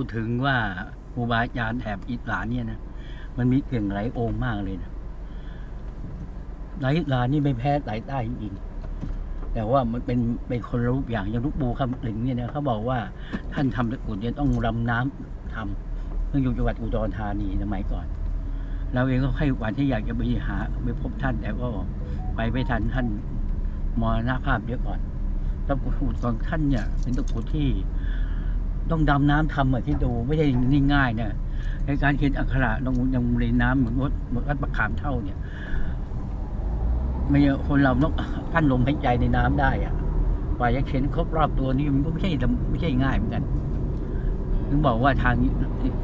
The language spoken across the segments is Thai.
พูดถึงว่าครูบาอาจารย์แถบอิสลานเนี่ยนะมันมีเก่งหลายองค์มากเลยนะหลายอิสลานนี่ไม่แพ้หลายใต้จริงแต่ว่ามันเป็นเป็นคนรูปอย่างอย่างลูกปูคำลิงเนี่ยนะเขาบอกว่าท่านทำตะกุดเนี่ยต้องรำน้ำทำเมื่ออยู่จังหวัดอุดรธานีสมัยก่อนเราเองก็ให้วันที่อยากจะไปหาไปพบท่านแต่ก็ไปไม่ทันท่านมรณภาพเยอะก่อนตะกุดของท่านเนี่ยเป็นตะกุดที่ ต้องดำน้ำทำอะที่ดูไม่ได้ง่ายๆนะในการเขียนอักขระลงยังเรียนน้ำเหมือนวัดเหมือนวัดประขามเท่าเนี่ยไม่ใช่คนเราต้องกั้นลมหายใจในน้ำได้อะกว่าจะเขียนครบรอบตัวนี้มันก็ไม่ใช่ไม่ใช่ง่ายเหมือนกันถึงบอกว่าทาง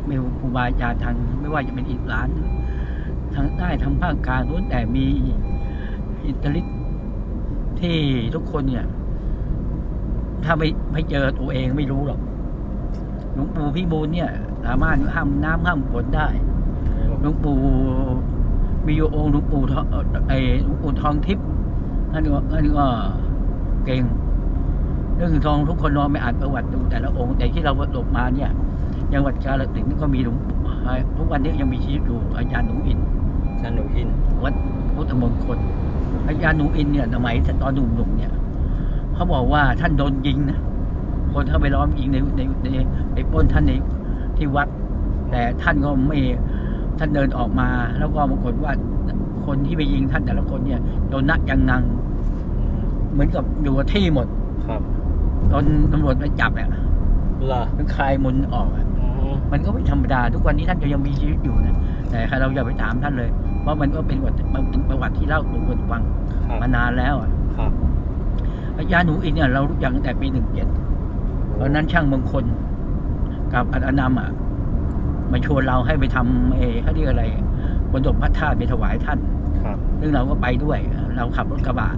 ไม่ครูบาอาจารย์ทาง ไม่ว่าจะเป็นอิสลามทางใต้ทางภาคกลางล้วนแต่มีอิตาลิที่ทุกคนเนี่ย ถ้าไม่ไม่เจอตัวเองไม่รู้หรอก หลวงปู่พี่บูลเนี่ย สามารถห้ามน้ำห้ามฝนได้หลวงปู่มีอยู่องค์หลวงปู่ทองไอ้หลวงปู่ทองทิพย์นั่นก็นั่นก็เก่งเรื่องทองทุกคนนอนไม่อ่านประวัติดูแต่ละองค์แต่ที่เราประสบมาเนี่ยยังวัดกาลสินธุ์ก็มีหลวงปู่ทุกวันนี้ยังมีชีวิตอยู่อาจารย์หนูอินชันหนูอิน วัดพุทธมงคลอาจารย์หนูอินเนี่ยสมัยตอนหนุ่มๆเนี่ยเขาบอกว่าท่านโดนยิงนะ คนเข้าไปล้อมยิงในในในในปล้นท่านในที่วัด แต่ท่านก็ไม่ท่านเดินออกมา แล้วก็ปรากฏว่าคนที่ไปยิงท่านแต่ละคนเนี่ยโดนนักยังงัง เหมือนกับอยู่กับที่หมดครับตอนตำรวจไปจับเนี่ยล่ะมันคลายมนต์ออกอะอืมมันก็ไม่ธรรมดา ทุกวันนี้ท่านก็ยังมีชีวิตอยู่นะแต่เราอย่าไปถามท่านเลยเพราะมันก็เป็นประวัติมันเป็นประวัติที่เล่าสู่กันฟังครับมานานแล้วอะครับอาจารย์หนูอินเนี่ยเรารู้จักตั้งแต่ปีหนึ่งเจ็ด ตอนนั้นช่างมงคลกับอาจารย์นำอะมาชวนเราให้ไปทำเออเขาเรียกอะไรบนดกพระธาตุไปถวายท่านครับซึ่งเราก็ไปด้วย เราขับรถกระบะ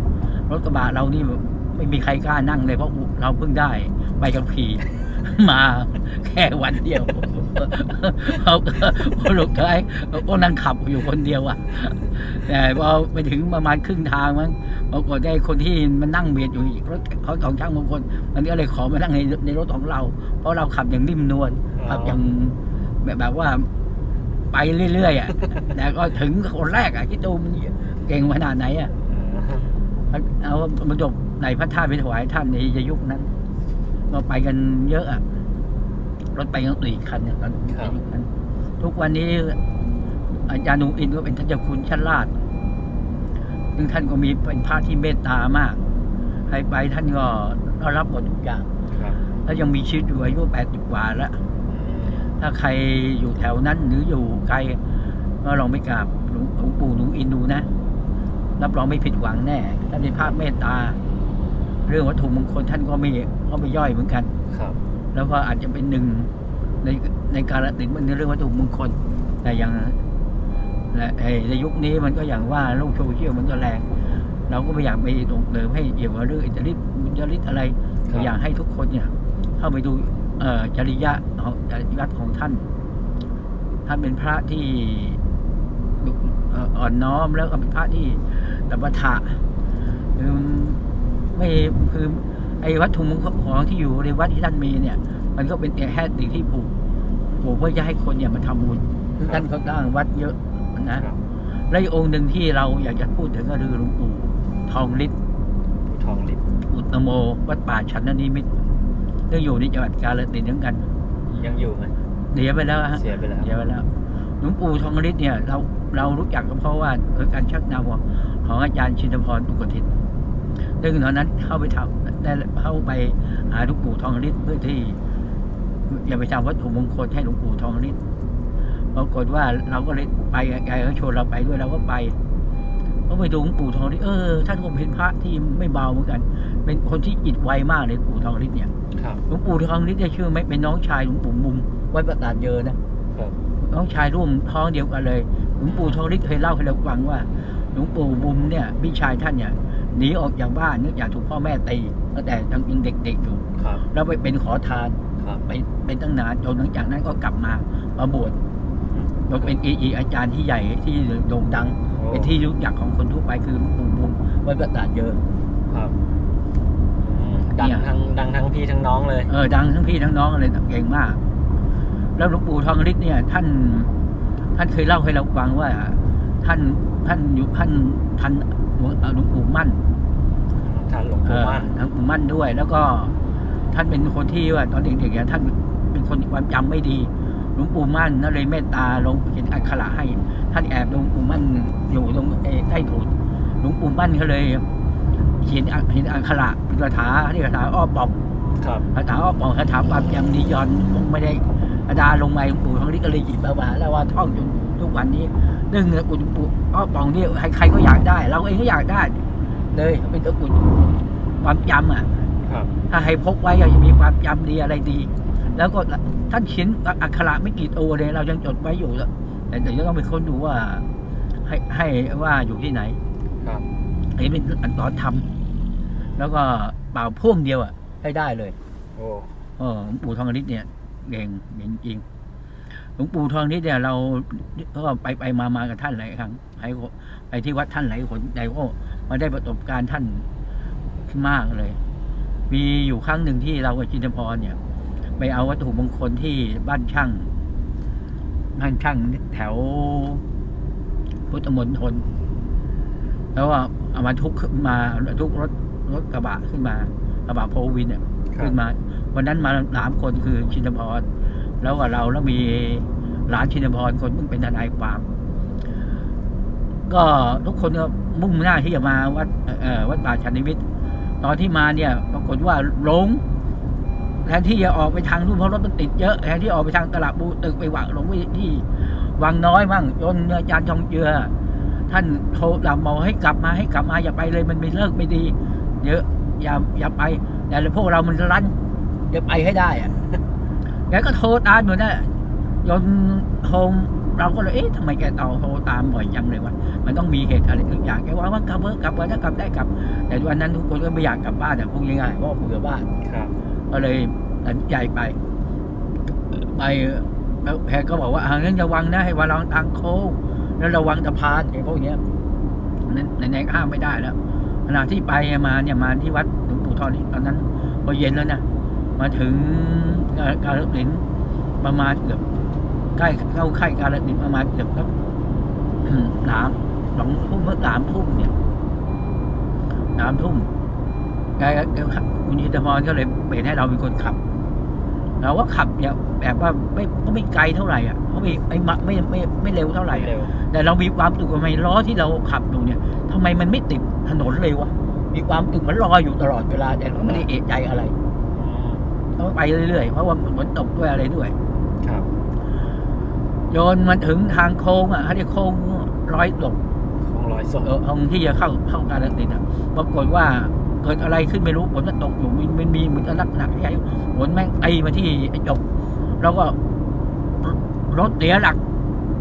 รถกระบะเรานี่ไม่มีใครกล้านั่งเลยเพราะเราเพิ่งได้ ใบขับขี่มาแค่วันเดียวเขาก็พอลูกชายก็นั่งขับอยู่คนเดียวอะ แต่พอไปถึงประมาณครึ่งทางมั้งปรากฏได้คนที่มันนั่งเบียดอยู่อีกรถเขาสองช่างบางคนมันก็เลยขอมานั่งในในรถของเรา เพราะเราขับอย่างนิ่มนวลอ๋อขับอย่างแบบแบบว่าไปเรื่อยๆอะแต่ก็ถึงคนแรกอะคิดดูมันเก่งขนาดไหนอะเอาบรรจบในพระธาตุไปถวายท่านในยุคนั้น ก็ไปกันเยอะอะรถไปกันสี่คันเนี่ยตอนในยุคนั้นทุกวันนี้ อาจารย์หนูอินก็เป็นท่านเจ้าคุณชั้นลาดซึ่งท่านก็มีเป็นพระที่เมตตามากใครไปท่านก็ต้อนรับหมดทุกอย่าง ครับแล้วยังมีชีวิตอยู่อายุแปดสิบกว่าแล้ว ถ้าใครอยู่แถวนั้นหรืออยู่ไกลก็ลองไปกราบหลวงหลวงปู่หนูอินดูนะ รับรองไม่ผิดหวังแน่ท่านเป็นภาคเมตตา เรื่องวัตถุมงคลท่านก็ไม่ ก็ไม่ย่อยเหมือนกัน ครับ แล้วก็อาจจะเป็นหนึ่งในในการละติดมันในเรื่องวัตถุมงคล แต่อย่างและไอ้ในยุคนี้มันก็อย่างว่าโลกโซเชียลมันก็แรง เราก็ไม่อยากไปส่งเสริมให้เกี่ยวกับเรื่องอิทธิฤทธิ์บุญญาฤทธิ์อะไรครับ อยากให้ทุกคนเนี่ย เข้าไปดูเอ่อจริยะของจริยวัตของท่าน ท่านเป็นพระที่เอ่ออ่อนน้อมแล้วก็เป็นพระที่ตัปทะคือไม่คือไอ้วัตถุมงคลของที่อยู่ในวัดที่ท่านมีเนี่ย มันก็เป็นแค่สิ่งที่ปลูกปลูกเพื่อจะให้คนเนี่ยมาทำบุญซึ่งท่านเขาสร้างวัดเยอะนะครับและอีกองค์หนึ่งที่เราอยากจะพูดถึงก็คือหลวงปู่ทองฤทธิ์ผู้ทองลิบอุตโม วัดป่าชันนนิมิตรซึ่งอยู่ในจังหวัดกาฬสินธุ์เหมือนกัน ยังอยู่ไหมเสียไปแล้วฮะเสียไปแล้วเสียไปแล้วหลวงปู่ทองฤทธิ์เนี่ยเราเรารู้จักก็เพราะว่าเออการชักนำของของอาจารย์ชินพรตุกทิน ซึ่งตอนนั้นเข้าไปทำได้เข้าไปหาหลวงปู่ทองฤทธิ์เพื่อที่อย่าไปทำวัตถุมงคลให้หลวงปู่ทองฤทธิ์ปรากฏว่าเราก็เลยไปแกก็ชวนเราไปด้วยเราก็ไปก็ไปดูหลวงปู่ทองฤทธิ์เออท่านก็เป็นพระที่ไม่เบาเหมือนกัน เป็นคนที่จิตไวมากเลยหลวงปู่ทองฤทธิ์เนี่ยครับหลวงปู่ทองฤทธิ์เนี่ยชื่อไหม่เป็นน้องชายหลวงปู่มุมวัดประตาดเยอนะครับน้องชายร่วมท้องเดียวกันเลยหลวงปู่ทองฤทธิ์เคยเล่าให้เราฟังว่าหลวงปู่บุญเนี่ยพี่ชายท่านเนี่ย หนีออกจากบ้านเนื่องจากถูกพ่อแม่ตีตั้งแต่ยังเด็กๆอยู่ครับแล้วไปเป็นขอทานครับไปเป็นตั้งนานจนหลังจากนั้นก็กลับมามาบวชเราเป็นเออาจารย์ที่ใหญ่ที่โด่งดังโอ้เป็นที่รู้จักของคนทั่วไปคือหลวงปู่บุญวัดประตาดเยอะครับอืมดังเนี่ยทั้งดังทั้งพี่ทั้งน้องเลยเออดังทั้งพี่ทั้งน้องเลยเก่งมาก แล้วหลวงปู่ทองฤทธิ์เนี่ย ท่าน ท่านเคยเล่าให้เราฟังว่า ท่านท่านอยู่ท่านท่าน หลวงหลวงปู่มั่นทานหลวงเอปู่อมั่นหลวงปู่มั่นด้วย แล้วก็ท่านเป็นคนที่ว่าตอนเด็กๆเนี่ยท่านเป็นคนที่ความจำไม่ดีหลวงปู่มั่นนั่นเลยเมตตาลงเขียนอักขระให้ ท่านแอบหลวงปู่มั่นอยู่ตรงเอ่อใต้ถุนหลวงปู่มั่นเขาเลยเขียนอักเขียนอักขระเป็นคาถาที่คาถาอ้อปอบครับคาถาอ้อปอบคาถาความจำดียอนคงไม่ได้อาดาลงมาหลวงปู่ทองฤทธิ์ก็เลยหยิบมาว่าแล้วว่าท่องจนทุกวันนี้ เรื่องตะกรุดหลวงปู่อ้อปองนี่ใครๆก็อยากได้ เราเองก็อยากได้ เลยเป็นตะกรุดความจำอะครับถ้าให้พกไว้ก็จะมีความจำดีอะไรดี แล้วก็ท่านเขียนอักขระไม่กี่ตัวเลย เรายังจดไว้อยู่แล้วแต่เดี๋ยวจะต้องไปค้นดูว่า ให้ให้ว่าอยู่ที่ไหน ครับเห็นเป็นอันตอนทำแล้วก็เป่าพ่วงเดียวอะให้ได้เลย โอ้เออหลวงปู่ทองฤทธิ์เนี่ยเก่งเก่งจริง หลวงปู่ทองฤทธิ์เนี่ยเราก็ไปไปมามากับท่านหลายครั้งไปไปที่วัดท่านหลายคนแต่ก็มาได้ประสบการณ์ท่านมากเลย มีอยู่ครั้งหนึ่งที่เรากับจินตพรเนี่ย ไปเอาวัตถุมงคลที่บ้านช่างบ้านช่างแถวพุทธมณฑลแล้วว่าเอามาทุกขึ้นมาทุกรถรถกระบะขึ้นมากระบะโพวินเนี่ยครัขึ้บนมา วันนั้นมาสามคนคือชินพร แล้วกับเราแล้วมีหลานชินพรคนเพิ่งเป็นทนายความก็ทุกคนก็มุ่งหน้าที่จะมาวัดวัดป่าชันนิมิตตอนที่มาเนี่ย ปรากฏว่าหลงแทนที่จะออกไปทางนู่นเพราะรถมันติดเยอะแทนที่ออกไปทางตลาดบูตึกไปวังหลงไปที่วังน้อยบ้างจนอาจารย์ทองเจือ ท่านโทรหลับเมาให้กลับมาให้กลับมาอย่าไปเลยมันไม่เลิกไม่ดี เยอะอย่าอย่าไป แต่พวกเรามันรั้นอย่าไปให้ได้อะ แกก็โทรตามอยู่นะจนโทรเราก็เลยเอ๊ะทำไมแกต่อโทรตามบ่อยจังเลยวะมันต้องมีเหตุอะไรทุกอย่างแกว่าว่ากลับเถอะกลับเถอะถ้ากลับได้กลับ แต่วันนั้นทุกคนก็ไม่อยากกลับบ้านแต่พูดง่ายๆเพราะว่าคุยกับบ้านครับก็เลยตัดสินใจไป ไปแล้วแพรก็บอกว่าอ่างั้นระวังนะให้ระวังทางโค้งแล้วระวังสะพานไอ้พวกเนี้ยนั้นไหนๆห้ามไม่ได้แล้วขณะที่ไปมาเนี่ยมาที่วัดหลวงปู่ทองนี่ตอนนั้นพอเย็นแล้วนะ มาถึงกาลสินธุ์ประมาณเกือบใกล้เข้าค่ายกาลสินธุ์ประมาณเกือบสักสามสองทุ่มเมื่อสามทุ่มเนี่ยสามทุ่มแกแกคุณยินทพรก็เลยเปลี่ยนให้เราเป็นคนขับ เราก็ขับเนี่ยแบบว่าไม่ก็ไม่ไกลเท่าไหร่อะเขาไม่ไม่มะไม่ไม่ไม่เร็วเท่าไหร่อะเร็วแต่เรามีความสุขทำไมล้อที่เราขับอยู่เนี่ยทำไมมันไม่ติดถนนเลยวะมีความสุขมันลอยอยู่ตลอดเวลาแต่เราไม่ได้เอะใจอะไรอื มเราไปเรื่อยๆ เพราะว่าฝนตกด้วยอะไรด้วย ครับ โยนมันถึงทางโค้งอะเขาเรียกโค้งร้อยหลบของร้อยศพเออตรงที่จะเข้าเข้าการติดอะปรากฏว่าเกิดอะไรขึ้นไม่รู้ฝนมันตกอยู่มันมันมีเหมือนกับลักษณะใหญ่ฝนแม่งตีมาที่ไอ้จบแล้วก็รถเสียหลัก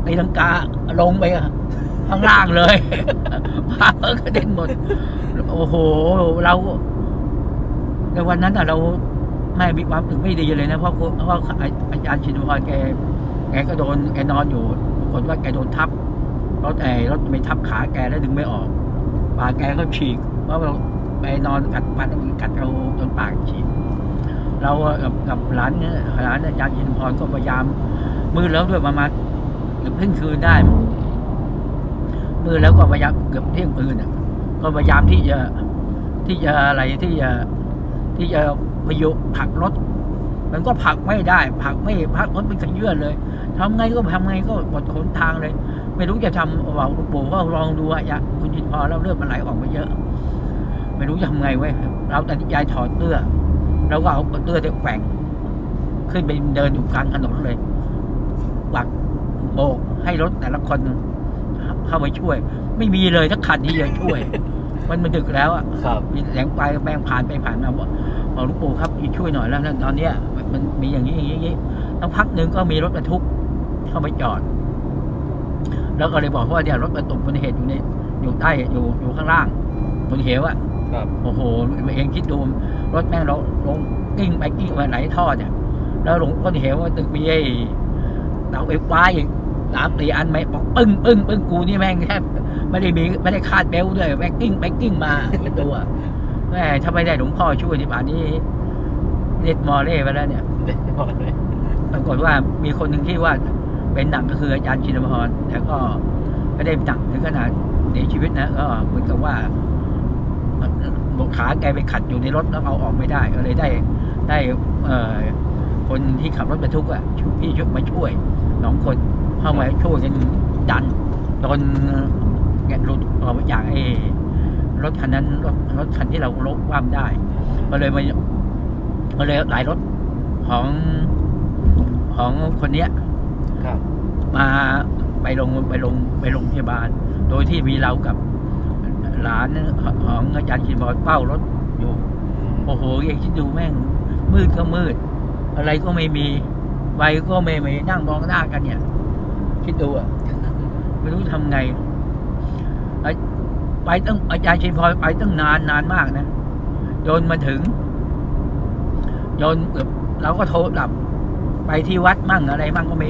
ตีลังกาลงไปอะข้างล่างเลยพาเออกระเด็นหมด โอ้โห เราในวันนั้นอะเรา ไม่มีความถึงไม่ดีเลยนะเพราะเพราะอาจารย์ชินพรแกแกก็โดนแกนอนอยู่ปรากฏว่าแกโดนทับรถไอ้รถไปทับขาแกแล้วดึงไม่ออกปากแกก็ฉีกเพราะเราไปนอนกัดปัดกัดเราจนปากฉีกเรากับกับหลานเนี่ยหลานอาจารย์ยินพรก็พยายาม มือแล้วด้วยประมาณเกือบเที่ยงคืนได้ มือแล้วก็พยายามเกือบเที่ยงคืนน่ะก็พยายามที่จะที่จะอะไรที่จะที่จะ พยุผลักรถ มันก็ผลักไม่ได้ผลักไม่ผลักรถเป็นขยื่นเลยทำไงก็ทำไงก็หมดหนทางเลย ไม่รู้จะทำว่าหลวงปู่ก็ลองดูอะยะคุณยินพอแล้วเลือดมันไหลออกมาเยอะ ไม่รู้จะทำไงเว้ยเราตัดสินใจถอดเสื้อแล้วก็เอาเสื้อที่แกว่งขึ้นไปเดินอยู่กลางถนนเลยปักโบกให้รถแต่ละคนเข้าไปช่วย ไม่มีเลยทักคันที่จะช่วย มันมันดึกแล้วอะครับมีแสงไฟแมงผ่านไปผ่านมา บอกบอกหลวงปู่ครับช่วยหน่อยแล้วนะตอนเนี้ยมันมันมีอย่างนี้อย่างนี้อย่างนี้แล้วพักหนึ่งก็มีรถบรรทุกเข้าไปจอด แล้วก็เลยบอกว่าเนี่ยรถบรรทุกมันเหตุอยู่นี่อยู่ใต้อยู่อยู่ข้างล่างบนเหวอะครับโอ้โหเองคิดดูรถแม่งเราลงกิ้งไปกิ้งมาไหลท่อเนี่ยแล้วหลงก้นเหวว่าตึกมีไอ้เสาไฟฟ้าอีกสามสี่อันไหมบอกปึ้งปึ้งปึ้งกูนี่แม่งแทบไม่ได้มีไม่ได้คาดเบลต์ด้วยแม่งกิ้งไปกิ้งมาเป็นตัว แม่ถ้าไม่ได้หลวงพ่อช่วยที่ป่านนี้เน็ตมอเล่ไปแล้วเนี่ยเด็กหมดเลยเปรากฏว่ามีคนหนึ่งที่ว่าเป็นหนักก็คืออาจารย์ชินพรแต่ก็ไม่ได้หนักถึงขนาดเสียชีวิตนะก็เหมือนกับว่าบกขาแกไปขัดอยู่ในรถแล้วเอาออกไม่ได้ ก็เลยได้ได้เอ่อคนที่ขับรถบรรทุกอะช่วยพี่ช่วยมาช่วยสองคนเข้ามาช่วยกันดันจนแกะหลุดออกมาจากไอ้ รถคันนั้นรถรถคันที่เราลบความได้ก็เลยมาก็เลยหลายรถของของคนเนี้ยครับมาไปลงไปลงไปโรงพยาบาล โดยที่มีเรากับหลานของอาจารย์ชินบอลเป้ารถอยู่ โอ้โหยังคิดดูแม่ง มืดก็มืด อะไรก็ไม่มีไฟก็ไม่มีนั่งมองหน้ากันเนี่ย คิดดูอะไม่รู้ทำไง ไปตั้งอาจารย์ชินพรไปตั้งนานนานมากนะจนมาถึงจนเราก็โทรกลับ ไปที่วัดมั่งอะไรมั่งก็ไม่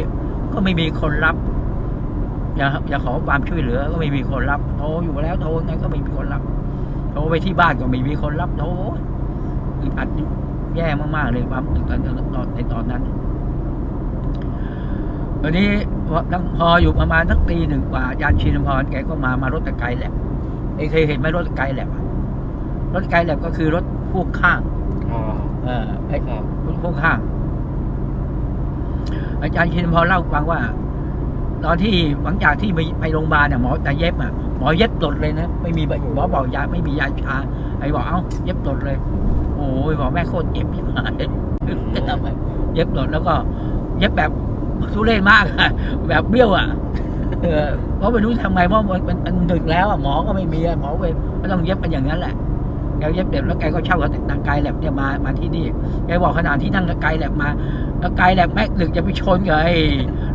ก็ไม่มีคนรับอย่าอย่าขอความช่วยเหลือ ก็ไม่มีคนรับโทรอยู่แล้วโทรไงก็ไม่มีคนรับโทรไปที่บ้านก็ไม่มีคนรับโทรอึดอัดแย่มากๆเลยความอึดอัดตอนในตอนนั้นวันนี้พออยู่ประมาณสักตีหนึ่งกว่าอาจารย์ชินพรแกก็มามารถตะไกรแหลบ เอยเคยเห็นไหมรถตะไกรแหลบอะรถตะไกรแหลบก็คือรถพ่วงข้างอ๋อเออไอ้ครับรถพ่วงข้าง อาจารย์ชินพรเล่าให้ฟังว่า ตอนที่หลังจากที่ไปไปโรงพยาบาลเนี่ยหมอจะเย็บอะหมอเย็บตดเลยนะไม่มีใบหมอบอกยาไม่มียาชาไอ้บอกเอ้าเย็บตดเลย โอ้ยบอกแม่โคตรเจ็บมากจะทำไมเย็บตดแล้วก็ เย็บแบบทุเรศมากอะแบบเบี้ยวอะ เพราะไม่รู้ทำไงเพราะมันมันมันดึกแล้วอะหมอก็ไม่มีหมอเวรก็ต้องเย็บกันอย่างนั้นแหละแกเย็บเด็บแล้วแกก็เช่ากับนางไกลแลบเนี่ยมามาที่นี่แกบอกขนาดที่นั่งกไกลแลบมา แล้วไกลแลบแม่ดึกจะไปชนกับไอ้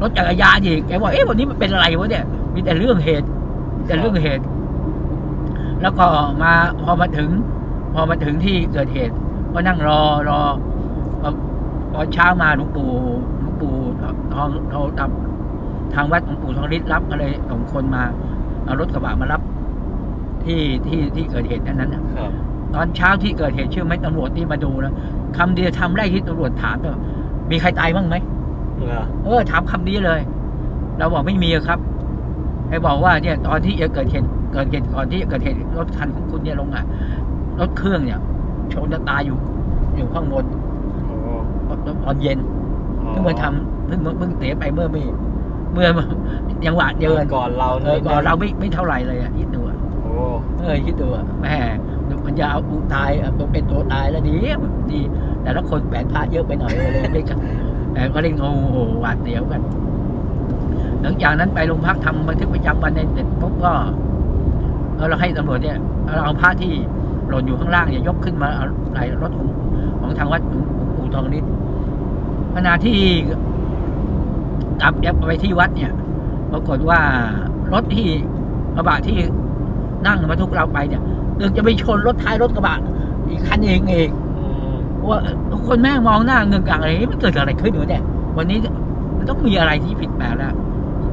รถจักรยานอีกแกบอกเอ๊ะวันนี้มันเป็นอะไรวะเนี่ย มีแต่เรื่องเหตุ แต่เรื่องเหตุ แล้วก็มาพอมาถึง พอมาถึงที่เกิดเหตุ ก็นั่งรอรอพอเช้ามาหลวงปู่หลวงปู่ทองทองตับ ทางวัดหลวงปู่ทองฤทธิ์รับก็เลยส่งคนมาเอารถกระบะมารับที่ที่ที่เกิดเหตุนั้นนั้นน่ะครับตอนเช้าที่เกิดเหตุเชื่อไหมตำรวจที่มาดูนะคำเดียวทำแรกที่ตำรวจถามก็มีใครตายบ้างไหมเหรอเออถามคำนี้เลย เราบอกไม่มีอะครับไอ้บอกว่าเนี่ยตอนที่จะเกิดเหตุเกิดเหตุก่อนที่จะเกิดเหตุรถคันของคุณเนี่ยลงอะรถเครื่องเนี่ยชนจะตายอยู่ อยู่ข้างบนโอ้ตอนเย็นเพิ่งมาทำเพิ่งเพิ่งเตะไปเมื่อไม่ เมื่อยังหวะเยินก่อนเราเออก่อนเราไม่ไม่เท่าไหร่เลยอะคิดดูอะโอ้เออคิดดูอะแม่มันจะเอากูตายอะตัวเป็นตัวตายแล้วดีดี แต่ละคนแปดพระเยอะไปหน่อยเลยไม่กันแต่ก็เล่นโอ้โหหวาดเสียวกัน หลังจากนั้นไปโรงพักทำบันทึกประจำวันในเสร็จปุ๊บก็เออเราให้ตำรวจเนี่ยเราเอาพระที่หล่นอยู่ข้างล่างเนี่ยยกขึ้นมาเอาไหลรถของของทางวัดหลวงปู่ทองนิดขณะที่ กลับไปที่วัดเนี่ย ปรากฏว่ารถที่กระบะที่นั่งมาทุกเราไปเนี่ยเดินจะไปชนรถท้ายรถกระบะอีกคันเองเองว่าคนแม่งมองหน้าเงือกกลางอะไรนี่มันเกิดอะไรขึ้นอยู่เนี่ย วันนี้มันต้องมีอะไรที่ผิดแปลกแล้ว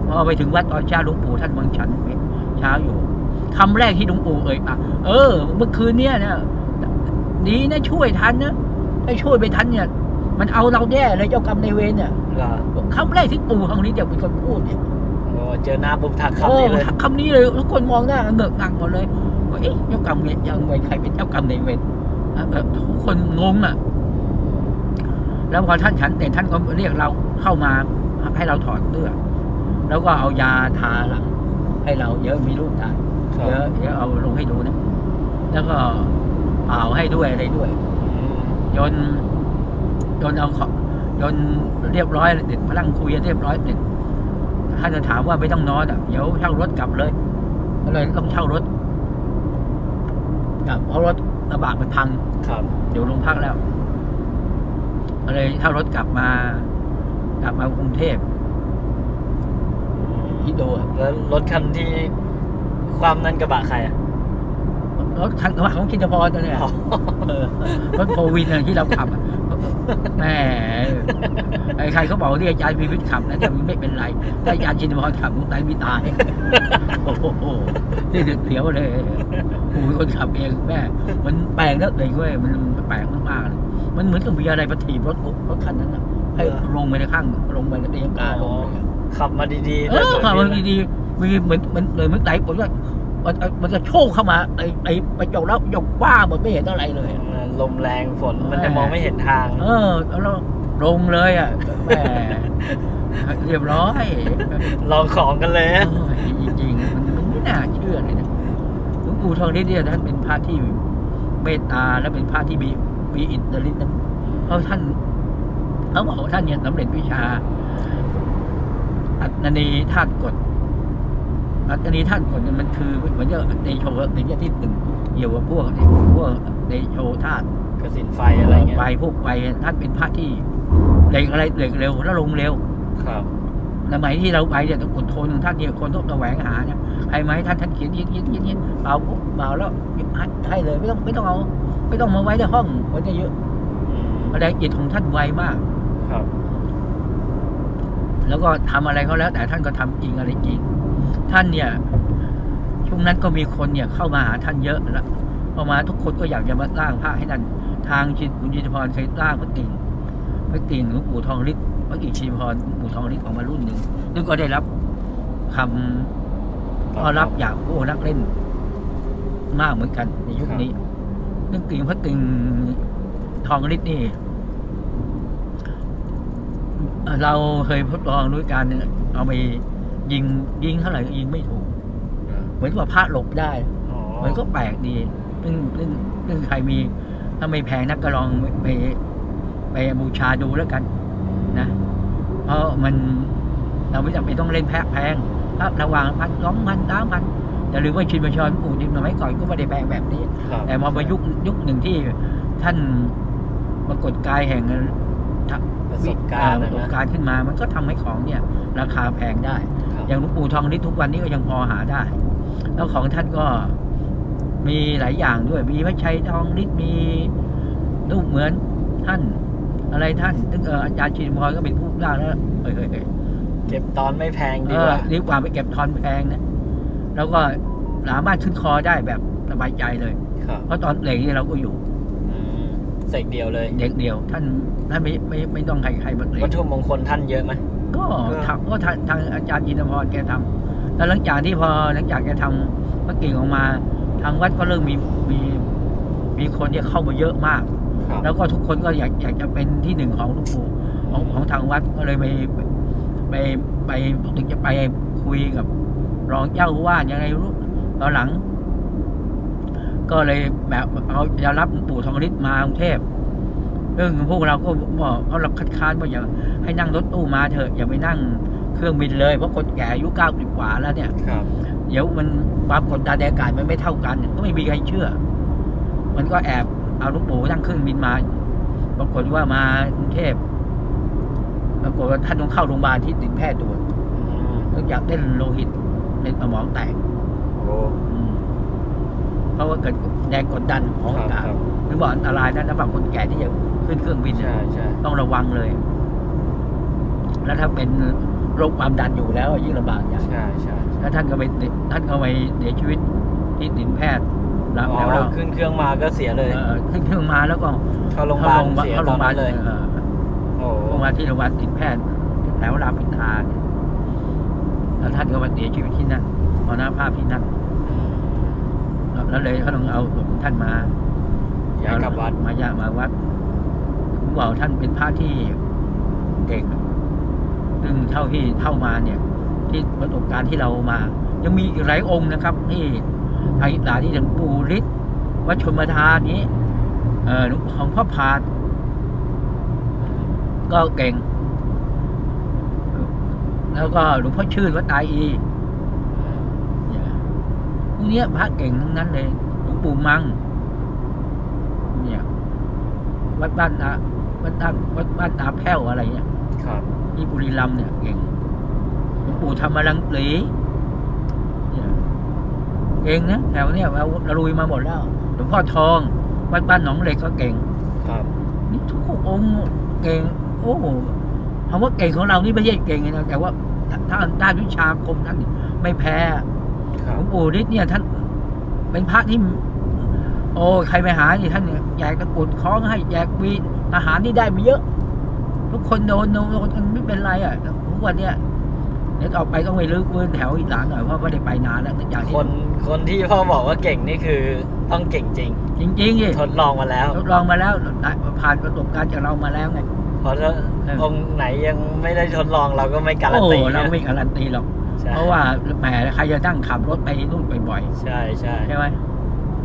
พอไปถึงวัดตอนเช้าหลวงปู่ท่านวังฉันเช้าอยู่คำแรกที่หลวงปู่เอ่ยปากเออ เมื่อคืนเนี่ยนะดีนะช่วยทันนะถ้าช่วยไปทันเนี่ย มันเอาเราแน่เลยเจ้ากรรมในายเวรเนี่ยเหรอคำแรกที่ปู่ครั้งนี้เดี๋ยวเป็นคนพูดเนี่ยโอ้เจอหน้าปุ๊บทักคำโอ้นี้เลยคำนี้เลยทุกคนมองหน้าเงือกงักหมดเลยว่าเอ๊ะเจ้ากรรมเนี่ยยังไงใครเป็นเจ้ากรรมในายเวรอะแบบทุกคนงงอะ แล้วพอท่านฉันแต่ท่านก็เรียกเราเข้ามาให้เราถอดเสื้อแล้วก็เอายาทาหลังให้เราเยอะมีรูปถ่ายครับ เยอะเดี๋ยวเอาลงให้ดูนะ แล้วก็เป่าให้ด้วยอะไรด้วย อืมจน จนเอาเขาจนเรียบร้อยเด็ดพลังคุยกันเรียบร้อยเด็ดท่านจะถามว่าไม่ต้องนอนอะเดี๋ยวเช่ารถกลับเลยก็เลยต้องเช่ารถกลับเพราะรถกระบะมันพังครับอยู่โรงพักแล้วก็เลยเช่ารถกลับมา กลับมากรุงเทพที่โดอะแล้วรถคันที่ความนั้นกระบะใครอะ รถคันกระบะของกินพรตัวเนี่ยอ๋อเออรถโฟวินอะที่เราขับอะแหม่ไอ้ใครเขาบอกที่อาจารย์มีวิทย์ขับนะแต่มันไม่เป็นไรถ้าอาจารย์ชินพรขับคงตายไม่ตายโอ้โหนี่เดือดเสียวเลยกูเป็นคนขับเองแม่มันแปลกแล้วเลยเว้ยมันแปลกมากๆเลยมันเหมือนกับมีอะไรมาถีบรถกูรถคันนั้นอะให้ลงไปในข้างลงไปในเตียงกาลงไปขับมาดีๆเออขับมันดีๆมีเหมือนเหมือนเลยเหมือนไหนผมว่า มันมันจะโชกเข้ามาไอ้ไอ้ไปจกแล้วยกว่าหมดไม่เห็นอะไรเลยเออลมแรงฝนมันจะมองไม่เห็นทาง เออแล้วลงเลยอะแหมเรียบร้อยลองของกันเลยฮะโอ้ยจริงๆมันมันไม่น่าเชื่อเลยนะหลวงปู่ทองนิดเนี่ยท่านเป็นพระที่เมตตาและเป็นพระที่มีมีอิทธิฤทธิ์นะเพราะท่านเขาบอกว่าท่านเนี่ยสำเร็จวิชา อัตนีธาตุกฎ อัตนีธาตุกฎเนี่ยมันคือเหมือนกับเดโชในยที่หนึ่งเกี่ยวกับพวกพวกเดโชธาตุกระสินไฟอะไรเงี้ยไฟพวกไฟท่านเป็นพระที่เหล็กอะไรเหล็กเร็วแล้วลงเร็ว ครับสมัยที่เราไปเนี่ยต้องอดทนของท่านเนี่ยคนต้องแสวงหาเนี่ยใครมาให้ท่านท่านเขียนเขียนเขียนเขียนเขียนเปล่าปุ๊บเปล่าแล้วให้ให้เลยไม่ต้องไม่ต้องเอา ไม่ต้องมาไว้ในห้องมันจะเยอะอืมแรงจิตของท่านไวมาก ครับ แล้วก็ทำอะไรเขาแล้ว แต่ท่านก็ทำจริงอะไรจริง ท่านเนี่ยช่วงนั้นก็มีคนเนี่ยเข้ามาหาท่านเยอะแล้วพอมาทุกคนก็อยากจะมาสร้างพระให้ท่านทางชินคุณจิตพรเคยสร้างพระกิ่งพระกิ่งหลวงปู่ทองฤทธิ์พระกิ่งชินพรหลวงปู่ทองฤทธิ์ออกมารุ่นหนึ่งซึ่งก็ได้รับคำต้อนรับจากผู้นักเล่น มากเหมือนกันในยุคนี้เรื่องกิ่งพระกิ่งทองฤทธิ์นี่เราเคยทดลองด้วยการเอาไป ยิงยิงเท่าไหร่ก็ยิงไม่ถูก เหมือนกับพระหลบได้อ๋อมันก็แปลกดีซึ่งซึ่งซึ่งใครมีถ้าไม่แพงนักก็ลองไปไปบูชาดูแล้วกันนะ เพราะมันเราไม่จำเป็นต้องเล่นแพะแพงถ้าระหว่างพันสองพันสามพันอย่าลืมว่าชินบัญชรปู่ดิมสมัยก่อนก็ไม่ได้แพงแบบนี้ครับแต่มาประยุคยุคหนึ่งที่ท่านปรากฏกายแห่งประสบการณ์ปนะระสบนะการณ์ขึ้นมา มันก็ทำให้ของเนี่ย ราคาแพงได้ครับ อย่างหลวงปู่ทองฤทธิ์ทุกวันนี้ก็ยังพอหาได้ แล้วของท่านก็มีหลายอย่างด้วย มีพระชัยทองฤทธิ์มีรูปเหมือนท่าน อะไรท่านซึ่งเอ่ออาจารย์ชินพรก็เป็นผู้สร้างแล้วเฮ้ยเฮ้ยเฮ้ยเก็บตอนไม่แพงเอดีกอว่าดีกว่าไปเก็บทอนแพงนะ แล้วก็สามารถขึ้นคอได้แบบสบายใจเลยครับเพราะตอนเหล็กนี่เราก็อยู่อืมเสกเดียวเลยเด็กเดียว ท่านท่านไม่ไม่ไม่ต้องใครใครมาเหล็วักตถุมงคลท่านเยอะไหม ก็ก็ทำก็ทางทางอาจารย์ยินพรแกทำแล้วหลังจากที่พอหลังจากแกทำพระเก่งออกมา ทางวัดก็เริ่มมีมีมีคนที่เข้ามาเยอะมากครับแล้วก็ทุกคนก็อยากอยากจะเป็นที่หนึ่งของหลูกปู่ของของทางวัดก็เลยไปไปไปถึงจะไปคุยกับรองเจ้าอาวาดยังไงรู้ตอนหลัง ก็เลยแบบเอาจะรับหลวงปู่ทองฤทธิ์มากรุงเทพ ซึ่งพวกเราก็บอกเขารับคัดค้านว่าอย่าให้นั่งรถตู้มาเถอะอย่าไปนั่งเครื่องบินเลยเพราะคนแก่อายุเก้าสิบกว่าแล้วเนี่ยครับ เดี๋ยวมันความกดดันในอากาศมันไม่เท่ากัน ก็ไม่มีใครเชื่อ มันก็แอบเอาลูกปู่นั่งเครื่องบินมาปรากฏว่ามากรุงเทพปรากฏว่าท่านต้องเข้าโรงพยาบาลที่ติดแพทย์ด่วนอืมเนื่องจากเล่นโลหิตในสมองแตกโอ้อืมเพราะว่าเกิดแรงกดดันของครัอาบกาศครับหรือว่าอันตรายนะสำหรับคนแก่ที่จะ ขึ้นเครื่องบินเนี่ยใช่ใช่ต้องระวังเลย แล้วถ้าเป็นโรคความดันอยู่แล้วยิ่งลำบากใหญ่ใช่ใช่ถ้าท่านก็ไปท่านก็ไปเสียชีวิตที่ติดแพทย์รับอ๋แล้วอเราขึ้นเครื่องมาก็เสียเลยเอ่อขึ้นเครื่องมาแล้วก็เข้าโรงพยาบาลเสียเข้าตโรองพนยาบานั้ลนเลยเออโอ้โรงพยาบาลที่โรงพยาบาลติดแพทย์แถวรามอินทราเนี่ยแล้วท่านก็มาเสียชีวิตที่นั่นมรณภาพที่นั่นแล้วเลยเขาต้องเอาศพของท่านมาย้ายกลับวัดมาย้ายมาวัด ผมบอกท่านเป็นพระที่เก่งซึ่งเท่าที่เท่ามาเนี่ยที่ประสบการณ์ที่เรามา ยังมีอีกหลายองค์นะครับ ที่ทางอิสลามที่หลวงปู่ฤทธิ์วัดชมทานนี้เออหลวงของพ่อพาดก็เก่ง แล้วก็หลวงพ่อชื่นวัดตายอีพวกเนี้ยพระเก่งทั้งนั้นเลยหลวงปู่มัง เนี่ย วัดบ้านนา วัดบ้านวัดบ้านนาแพ้วอะไรเนี่ยครับ ที่บุรีรัมย์เนี่ยเก่งหลวงปู่ธรรมรังสีเนี่ยเก่งนะแถวเนี่ยเราเราลุยมาหมดแล้วหลวงพ่อทอง วัดบ้านหนองเหล็กก็เก่งครับนี่ทุกองค์เก่ง โอ้คำว่าเก่งของเรานี่ไม่ใช่เก่งนะแต่ว่าถ้าด้านวิชาคมนั้นไม่แพ้คหรัลบวงปู่ฤทธิ์เนี่ย ท่าน เป็นพระที่ โอ้ใครไปหานี่ท่านเนี่ยแจกตะกรุดคล้องให้แจกวี ทหารนี่ได้มาเยอะ ทุกคนโดนโดนโดนไม่เป็นไรอะทุกวันเนี้ยเดี๋ยวต่อไปต้องไปลึกเวินแถวอีกหลังหน่อยเพราะไม่ได้ไปนานแล้วอย่างที่คนคนที่พ่อบอกว่าเก่งนี่คือต้องเก่งจริง จริงๆดิทดลองมาแล้วทดลองมาแล้วผ่านประสบการณ์จากเรามาแล้วไงเพราะถ้าเออองค์ไหนยังไม่ได้ทดลองเราก็ไม่การันโอ้ตีเรานะไม่การันตีหรอกใช่เพราะว่าแหมใครจะนั่งขับรถไปนู่นบ่อยใช่ใช่ๆใช่ไหม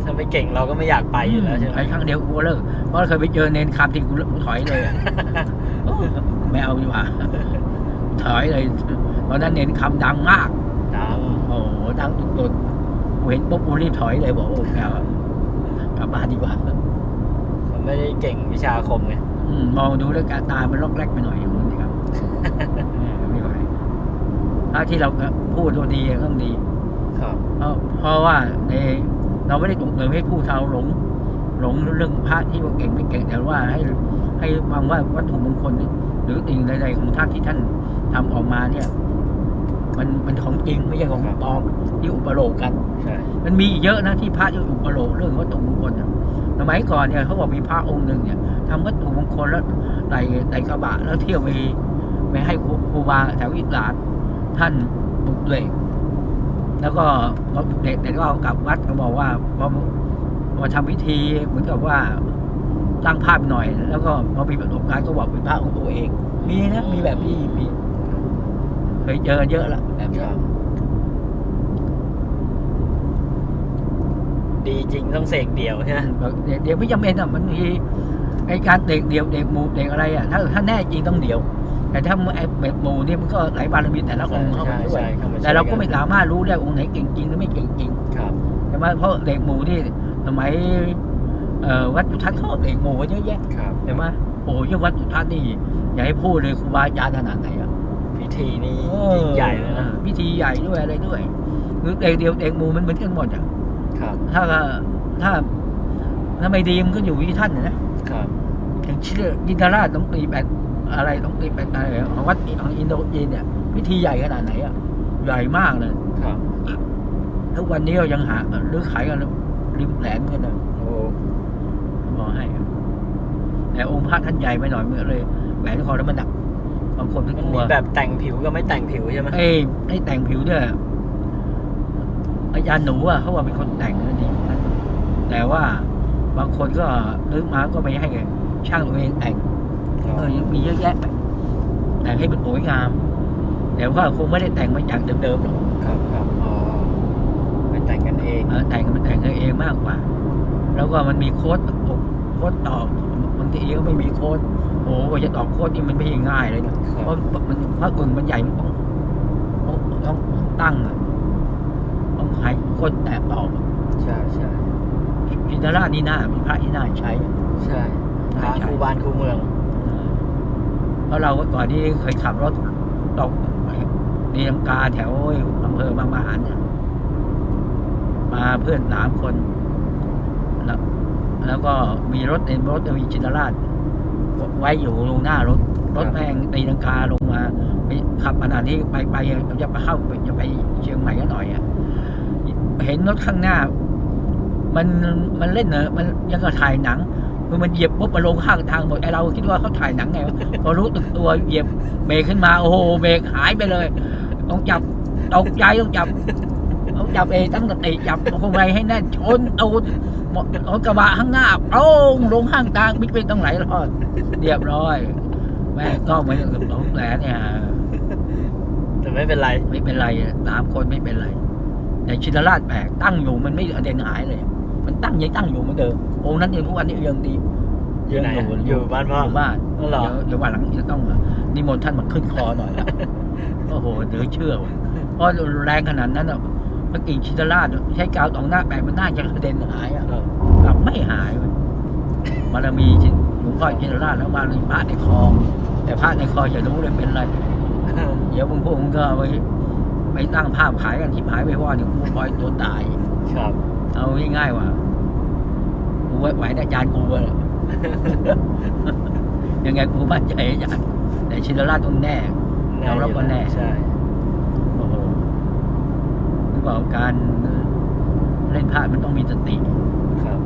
ถ้าไม่เก่งเราก็ไม่อยากไปอยู่แล้วใช่ไหมไปครั้งเดียวกูก็เลิกเพราะเคยไปเจอเนนคำที่กูกูถอยเลยอะโอ้ไม่เอาดีกว่าถอยเลยตอนนั้นเนนคำดังมากดังโอ้โหดังสุดๆกูเห็นปุ๊บกูรีบถอยเลยบอกโอ้แกกลับบ้านดีกว่าเขาไม่ได้เก่งวิชาอาคมไงอืมมองดูแล้วกาตามันล็อกแรกไปหน่อยอย่างนี้ครับแหมไม่ไหวถ้าที่เราพูดตัวดีก็ต้องดีครับเพราะเพราะว่าใน เราไม่ได้ส่งเสริมให้ผู้ชาวหลง หลงเรื่องพระที่ว่าเก่งไม่เก่งแต่ว่าให้ให้ฟังว่าวัตถุมงคลหรือสิ่งใดๆของท่านที่ท่านทำออกมาเนี่ย มันมันของจริงไม่ใช่ของปลอมที่อุปโลกกันใช่มันมีอีกเยอะนะที่พระที่อุปโลกเรื่องวัตถุมงคลน่ะสมัยก่อนเนี่ยเขาบอกมีพระองค์หนึ่งเนี่ยทำวัตถุมงคลแล้วใส่ใส่กระบะแล้วเที่ยวไปไปให้ครูครูบาแถวอิสลานท่านปลุกเหล็ก แล้วก็เด็กเด็กก็เอากลับวัดเขาบอกว่าพอมาทำพิธีเหมือนกับว่าตั้งภาพหน่อย แล้วก็พอมีประสบการณ์ก็บอกเป็นภาพของตัวเอง มีนะมีแบบนี้มีเคยเจอเยอะละแบบนี้ รับ ดีจริงต้องเสกเดี่ยวใช่ไหมเด็กเดี๋ยวไม่จำเป็นอะมันมีไอการเด็กเดียวเด็กหมู่เด็กอะไรอะถ้าถ้าแน่จริงต้องเดียว แต่ถ้าไอเด็กหมู่นี่มันก็หลายบารมีแต่ละองค์เข้าใช่มาด้วยใช่เข้ามาช่วยแต่เราก็ไม่นสามารถรู้ได้องค์ไหนเก่งจริงหรือไม่เก่งจริงครับใช่ไหมเพราะเด็กหมู่นี่สมัยเอ่อวัดจุทัศน์เขาเอาเด็กหมู่ไว้เยอะแยะครับใช่ไหมโอ้ยงวัดจุทัศน์นี่อย่าให้พูดเลยครูบาอาจารย์ขนาดไหนอะพิธีนี่ยิ่งใหญ่เลยนะพิธีใหญ่ด้วยอะไรด้วยคือเด็กเดียวเด็กหมู่มันเหมือนกันหมดอะ ครับถ้าถ้าถ้าไม่ดีมันก็อยู่ที่ท่านนะครับอย่างเชื่อจินตราชต้องตีแบตอะไรต้องตีแบตอะไรของวัดของอินโดจีนเนี่ย พิธีใหญ่ขนาดไหนอะใหญ่มากเลยครับทุกวันนี้เรายังหาหรือขายกันริมแหลมกันนะโอ้บอกให้อะแต่องค์พระท่านใหญ่ไปหน่อยมันก็เลยแหวนคอแล้วมันหนักบางคนไม่มันกลัวมีแบบแต่งผิวกับไม่แต่งผิวใช่ไหมไอ้ไอ้แต่งผิวเนี่ย อาจารย์หนูอะเขาว่าเป็นคนแต่งนะดีนะแต่ว่าบางคนก็นึกมาก็ไม่ให้ช่างตัวเองแต่งเออยังมีเยอะแยะไปแต่งให้มันสวยงาม แต่ว่าคงไม่ได้แต่งมาจากเดิมๆหรอกครับครับอ๋อไปแต่งกันเองเออแต่งมันแต่งกันเองมากกว่า แล้วก็มันมีโค้ดอกโค้ดตอบบางทีก็ไม่มีโค้ดโอ้โหกว่าจะตอบโค้ดนี่มันไม่ใช่ง่ายเลยนะเพราะมันพระกุลมันใหญ่มันต้องต้องต้องตั้งอะ ต้องให้คนแตะตอบอะใช่ใช่พินาราชนี่น่าเป็นพระที่น่าใช้ ใช่ทางครูบานครูเมือง เพราะเราก่อนที่เคยขับรถตกในลำกาแถวอำเภอบางมหารเนี่ยมาเพื่อนสามคน แล้วแล้วก็มีรถในรถมีจินตราช ไว้อยู่ลงหน้ารถ รถแม่งตีลังกาลงมาไปขับขนาดนี้ไปไปจะไปเข้าจะไปเชียงใหม่ก็หน่อยอะ เห็นรถข้างหน้า มันมันเล่นเนอะมันยังก็ถ่ายหนังคือมันเหยียบปุ๊บมันลงข้างทางหมดไอเราคิดว่าเขาถ่ายหนังไงวะพอรู้ตึกตัวเหยียบเบรกขึ้นมาโอ้โหเบรกหายไปเลย ต้องจับตกใจต้องจับต้องจับเองตั้งสติจับพวงมาลัยให้แน่นชนเอาหมดรถกระบะข้างหน้าโอ้งลงข้างทางมิดไปต้องไหลรอดเรียบร้อย แม่ก็เหมือนกับสองแผลเนี่ยแต่ไม่เป็นไร ไม่เป็นไรอะสามคนไม่เป็นไร แต่ชินราชแปลกตั้งอยู่มันไม่กระเด็นหายเลย มันตั้งยังตั้งอยู่เหมือนเดิมองค์นั้นยังทุกวันนี้ยังดีอยู่ไหนอะอยู่บ้านพ่ออยู่บ้านอ๋อเหรอเดี๋ยวเดี๋ยววันหลังจะต้องนิมนต์ท่านมาขึ้นคอหน่อยละโอ้โหเดี๋ยวเชื่อว่ะเพราะแรงขนาดนั้นอะพระกิ่งชินราชใช้กาวตองหน้าแปลกมันน่าจะกระเด็นหายอะครับกลับไม่หายเว้ยบารมีชินหลวงพ่อชินราชแล้วมาในพระในคอแต่พระในคอจะรู้เลยเป็นอะไรเดี๋ยวมึงพวกมึงก็เอาไป ไปตั้งภาพขายกันที่หายไปว่าเดี๋ยวกูคอยตัวตาย ครับ เอาง่ายๆว่ากูไว้ไหวอาจารย์กูอะยังไงกูมั่นใจอาจารย์แต่ชินราชต้องแน่เรารับว่าแน่ใช่โอ้โหคือบอกการเล่นพระมันต้องมีสติครับ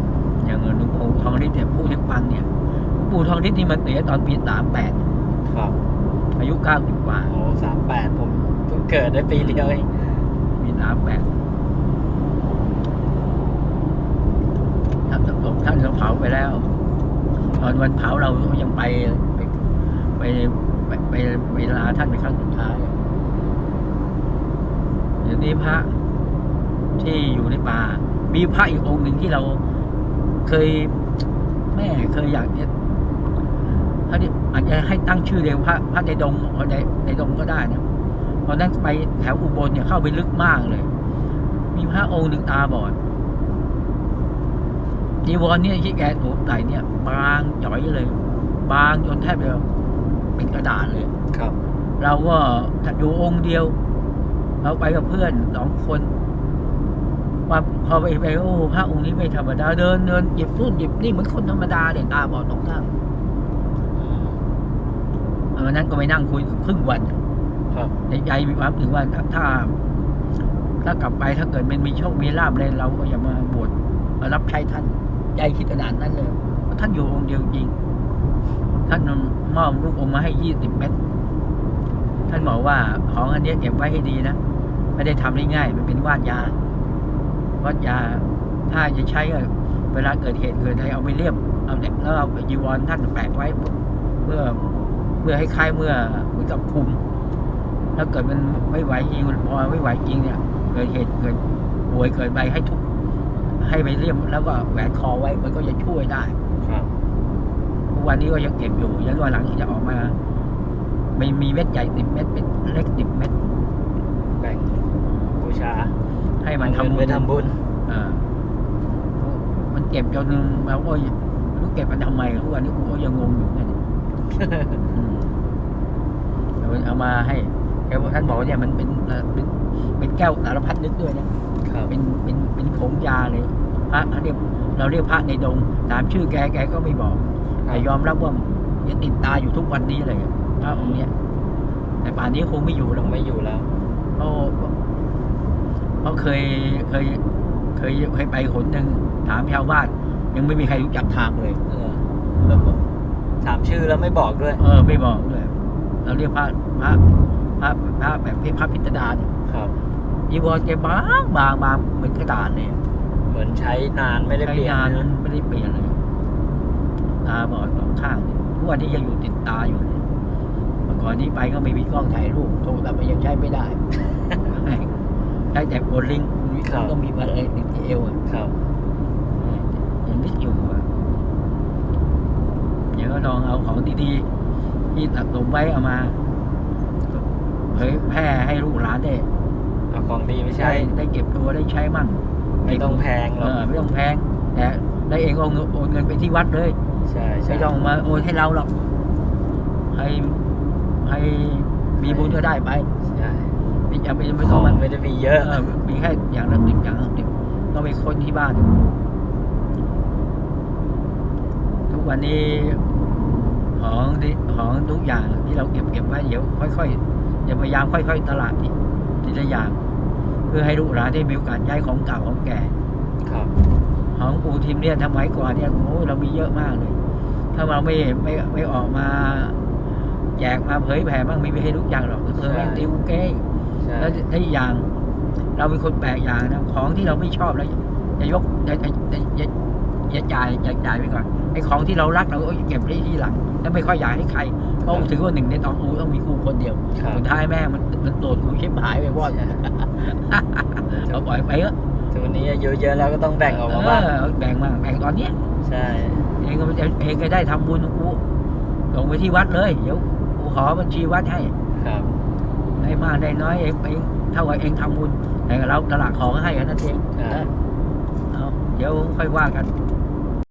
อย่างหลวงปู่ทองฤทธิ์เนี่ยผู้ที่ฟังเนี่ยหลวงปู่ทองฤทธิ์นี่มันเสียตอนปีสามแปดครับ อายุเก้าสิบกว่าโอ้สามแปดผม เพิ่งเกิดได้ปีเดียวเองมีน้ำแปดท่านศพท่านเขาเผาไปแล้ว ตอนวันเผาเรายังไปไปไปไปไปไปลาท่านเป็นครั้งสุดท้ายเดี๋ยวนี้พระที่อยู่ในป่า มีพระอีกองค์หนึ่งที่เราเคยแม่เคยอยากจะถ้าที่อาจจะให้ตั้งชื่อเดียวพระพระในดงพระในในดงก็ได้นะ ตอนนั้นไปแถวอุบลเนี่ยเข้าไปลึกมากเลย มีพระองค์หนึ่งตาบอดจีวรเนี่ยที่แกสวมใส่เนี่ย บางจ่อยเลย บางจนแทบจะเป็นกระดาษเลย ครับ เราก็อยู่องค์เดียว เราไปกับเพื่อนสองคนว่าพอไปไปโอ้พระองค์นี้ไม่ธรรมดาเดินเดินหยิบนู่นหยิบนี่เหมือนคนธรรมดาเนี่ยตาบอดสองข้างอืมวันนั้นก็ไปนั่งคุยครึ่งวัน ครับในใจมีความถึงว่าถ้า ถ้ากลับไปถ้าเกิดมันมีโชคมีลาบอะไรเราก็อย่ามาบวชมารับใช้ท่านใจคิดขนาดนั้นเลยท่านอยู่องค์เดียวจริง ท่านมอบลูกอมมาให้ยี่สิบเม็ดท่านบอกว่าของอันนี้เก็บไว้ให้ดีนะไม่ได้ทำได้ง่ายมันเป็นวาดยาวาดยา ถ้าจะใช้เวลาเกิดเหตุเกิดอะไรเอาไปเลี่ยมเอาเนี่ยแล้วเอาจีวรท่านแปะไว้ เมื่อเมื่อให้คล้ายเมื่อเหมือนกับคุม ถ้าเกิดมันไม่ไหวจริงมันพอไม่ไหวจริงเนี่ยเกิดเหตุเกิดป่วยเกิดไปให้ทุกให้ไปเลี่ยมแล้วก็แหวนคอไว้มันก็จะช่วยได้ครับทุกวันนี้ก็ยังเก็บอยู่ยันวันหลังจะออกมาไม่มีเม็ดใหญ่สิบเม็ดเป็นเล็กสิบเม็ดแบ่งบูชา ให้มันทำเอาบุเงิญไปทำบุญเออมันเก็บจนเราก็รู้เก็บมันทำไมทุกวันนี้กูก็ยังงงอยู่เนี่ยอืมแต่มันเอามาให้ แกบอกท่านบอกว่าเนี่ยมันเป็นเอ่อเป็นเป็นแก้วสารพัดนึกด้วยนะครับเป็นเป็นเป็นผงยาเลยพระเขาเรียกเราเรียกพระในดงถามชื่อแกแกก็ไม่บอกแต่ยอมรับว่ายังติดตาอยู่ทุกวันนี้เลยอะพระองค์เนี้ยแต่ป่านนี้คงไม่อยู่แล้วไม่อยู่แล้วเพราะเพราะเคยเคยเคยเคยไปหนหนึ่งถามชาวบ้านยังไม่มีใครรู้จักทางเลยเออถามชื่อแล้วไม่บอกด้วย เออ ไม่บอกเลยเราเรียกพระพระ พระพระแบบพระพิตดาเนี่ยครับจีวรแกบางบางบางเหมือนกระดาษเลยเหมือนใช้นานไม่ได้ใช้เปลี่ยนงานนะไม่ได้เปลี่ยนเลยตาบอดสองข้างเนี่ยทุกวันนี้ยังอยู่ติดตาอยู่เลยเมื่อก่อนนี้ไปก็ไม่มีกล้องถ่ายรูปโทรศัพท์มันยังใช้ไม่ได้ใช้แต่กดลิงก์ต้องมีอะไรติดที่เอวอะครับยังนึกอยู่อะเดี๋ยวก็ลองเอาของดีๆที่สะสมไว้เอามา เผยแพร่ให้ลูกหลานได้เอาของดีไม่ใช่ ได้ได้เก็บตัวได้ใช้มั่งไม่ต้องแพงหรเออกอไม่ต้องแพงแต่ได้เองเอาเงินโอนเงินไปที่วัดเลยใช่ใช่ ไม่ต้องมาโอนให้เราหรอกให้ให้มีบุญก็ได้ไปใช่ไม่จำเป็นไม่ขต้อองงมันไม่ได้มีเยอะเออมีแค่อย่างละสิบอย่างละสิบต้องไปค้นที่บ้าน ทุกวันนี้ของที่ของทุกอย่างที่เราเก็บเก็บไว้เดี๋ยวค่อยๆ อย่าพยายามค่อยๆตลาดทีทีละอย่าง เพื่อให้ลูกหลานได้มีโอกาสย้ายของเก่าของแก่ครับของปูทิมเนี่ยทำไมก่อนเนี่ยโอ้โหเรามีเยอะมากเลย ถ้าเราไม่ไม่ไม่ออกมาแจกมาเผยแผ่บ้างไม่มีให้รู้จักหรอกเธอแม่งติวเก้ใช่แล้วได้อีกอย่าง เราเป็นคนแปลกอย่างนะของที่เราไม่ชอบแล้วจะยกจะจะจะจะจะจ่ายจะจ่ายไปก่อนไอ้ของที่เรารักเราก็เก็บไว้ที่หลัง แล้วไม่ค่อยอยากให้ใครเพราะถือว่าหนึ่งในตองกูต้องมีกูคนเดียวครับสุดท้ายแม่งมันมันโดดกูชิบหายไปวอดใช่เราปล่อยไปเถอะถึงวันนี้อายุเยอะแล้วก็ต้องแบ่งออกมาบ้างเออแบ่งมาแบ่งตอนเนี้ยใช่เองก็ไม่ได้เองก็ได้ทำบุญของกูลงไปที่วัดเลยเดี๋ยวกูขอบัญชีวัดให้ครับได้มากได้น้อยเองเองเท่ากับเองทำบุญแต่เราตลาดของให้กันนั่นเองใช่นะเอาเดี๋ยวค่อยว่ากันค